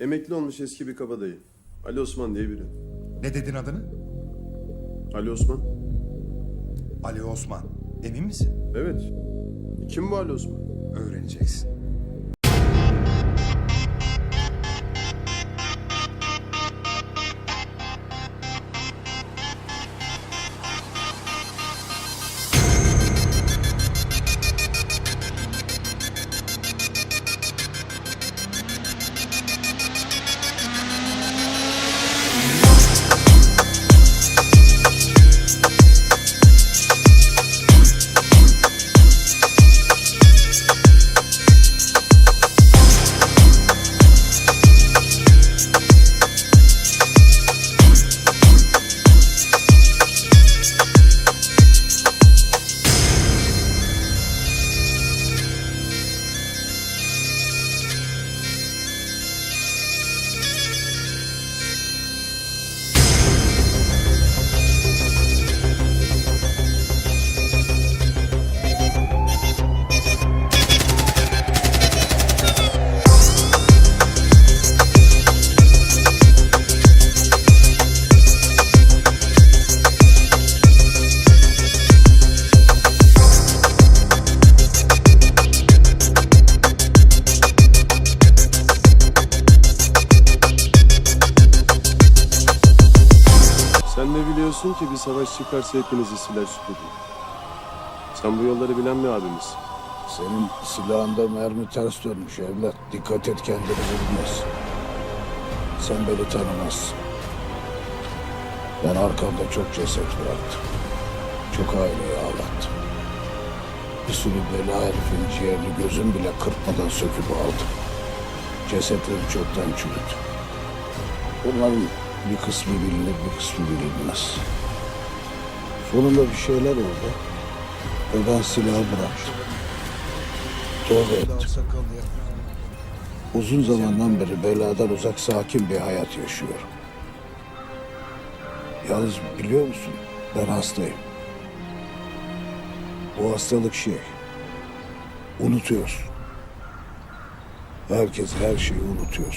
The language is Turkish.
Emekli olmuş eski bir kabadayı. Ali Osman diye biri. Ne dedin adını? Ali Osman? Ali Osman. Emin misin? Evet. Kim bu Ali Osman? Öğreneceksin. Sen de biliyorsun ki bir savaş çıkarsa hepinizi siler süpürür. Sen bu yolları bilen bir abimiz. Senin silahında mermi ters dönmüş evlat. Dikkat et kendini vurmaz. Sen beni tanımazsın. Ben arkamda çok ceset bıraktım. Çok aileyi ağlattım. Bir sürü bela herifin ciğerini gözüm bile kırpmadan söküp aldım. Cesetleri çoktan çürüdü. Bunların bir kısmı bilinir, bir kısmı bilinmez. Sonunda bir şeyler oldu. Ve ben silahı bıraktım. Tövbe ettim. Uzun zamandan beri beladan uzak sakin bir hayat yaşıyorum. Yalnız biliyor musun ben hastayım. Bu hastalık şey. Unutuyorsun. Herkes her şeyi unutuyor.